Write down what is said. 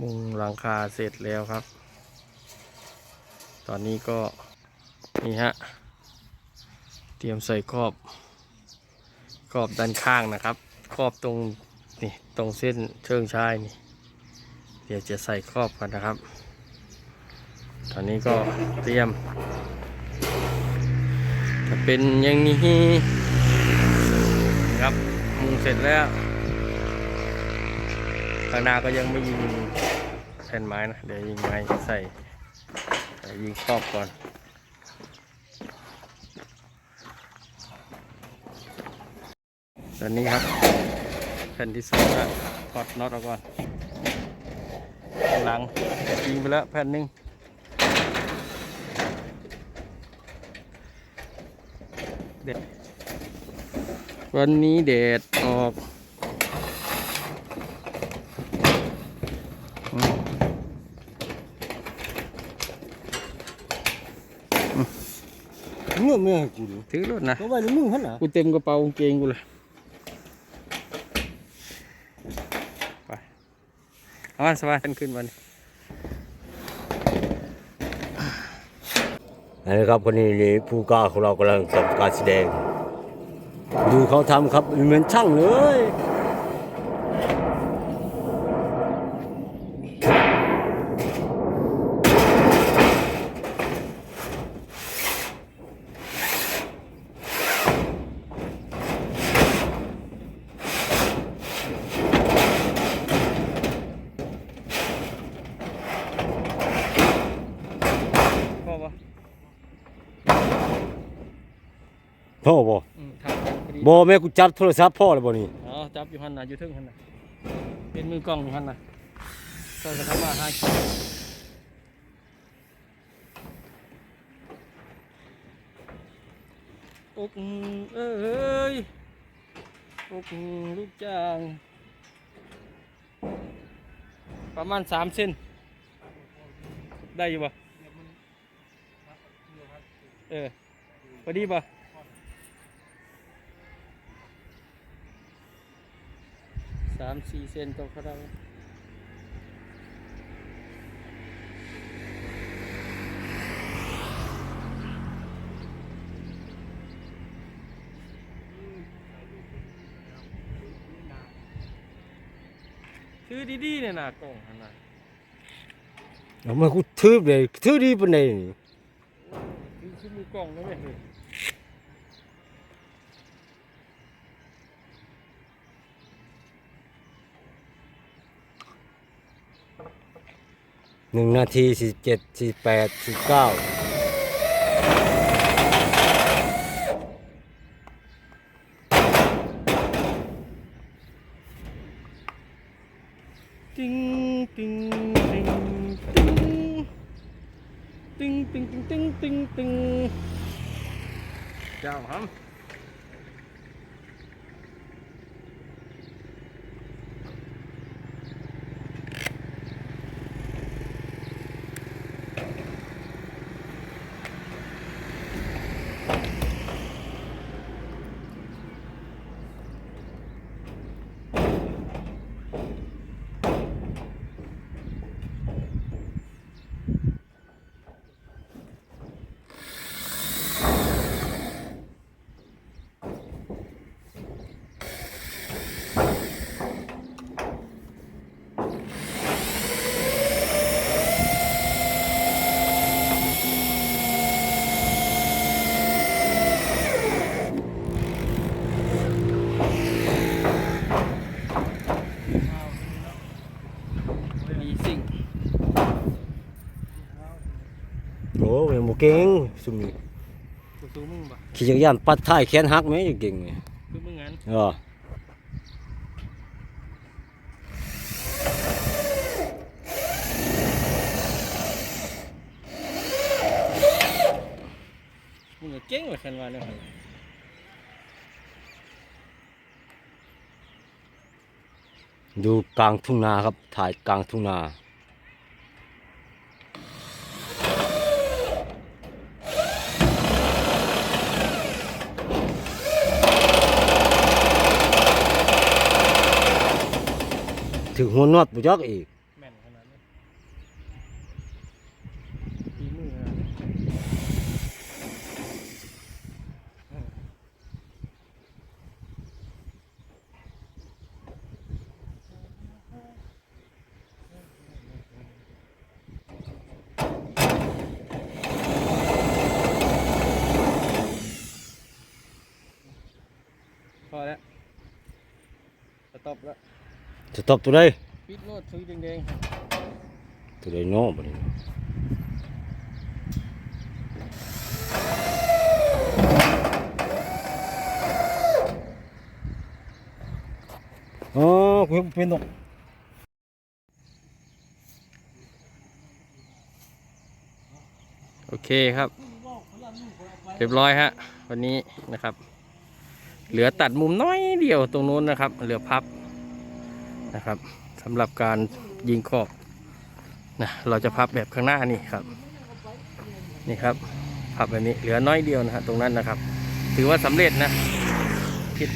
มุงหลังคาเสร็จแล้วครับ ตอนนี้ก็นี่ฮะ เตรียมใส่ครอบครอบด้านข้างนะครับครอบตรงนี่ตรงเส้นเชิงชายนี่ เดี๋ยวจะใส่ครอบกันนะครับ ตอนนี้ก็เตรียม จะเป็นอย่างนี้ครับมุงเสร็จแล้ว ข้างหน้าก็ยังไม่ยิงแผ่นไม้นะ เดี๋ยวยิงไม้ใส่ยิงครอบก่อนตอนนี้ครับแผ่นที่สองนะถอดน็อตออกก่อนข้างหลังยิงไปแล้วแผ่นหนึ่งเด็ดวันนี้เด็ดออก ถือเมื่อกูดูถือรถนะเพราะว่าในมึงหั่นน่ะกูเต็มกระเป๋ากางเกงกูเลยไปเอาวันสบายขึ้นขึ้นวันนะครับคนนี้นี่ผู้กล้าของเรากำลังทำการแสดง ดูเขาทำครับเหมือนช่างเลย พ่อบ่อืมทางพอดีบ่แม่กูจับโทรศัพท์พ่อแล้วบ่นี่อ๋อจับอยู่หันนะอยู่ทึ่งหันนะเป็นมือกล้องอยู่หันนะก็จะทำมาหากินอกเอ้ยอกลูกจ้าง ประมาณสามเซนได้อยู่ปะเออพอดีปะ สามสี่เซนก็เขาได้ถือดีๆเนี่ยนะกล้องหันนะเอามากูถือเลยถือดีปานใดนี่ถือคือมือกล้องนะเว้ยเฮ้ย หนึ่งนาทีสี่เจ็ดสี่แปดสี่เก้าติ้งติ้งติ้งติ้งติ้งติ้งติ้งติ้งติ้งติงเจ้าครับ มีสิ่ง โอ้ยบ่เก่งซุมนี้กูสู้มึงปะขี่จักรยานปัดท้ายแขนหักไหมเก่งนี่คือมึงงั้นเออมึงก็เก่งเหมือนกันว่าเนี่ยครับดูกลางทุ่งนาครับ ถ่ายกลางทุ่งนา ถึงหัวนวดปุยอกอีกพอแล้วสต็อปแล้ว จะตอบตัวใดปิดโลดซื้อแดงตัวใดเนาะบัดนี้อ๋อกูเห็นเป็นดอกๆโอเคครับ เรียบร้อยฮะ วันนี้นะครับ เหลือตัดมุมน้อยเดียวตรงนู้นนะครับ เหลือพับ นะครับสำหรับการยิงขอบนะเราจะพับแบบข้างหน้านี่ครับ นี่ครับพับแบบนี้เหลือน้อยเดียวนะฮะตรงนั้นนะครับ ถือว่าสำเร็จนะคิด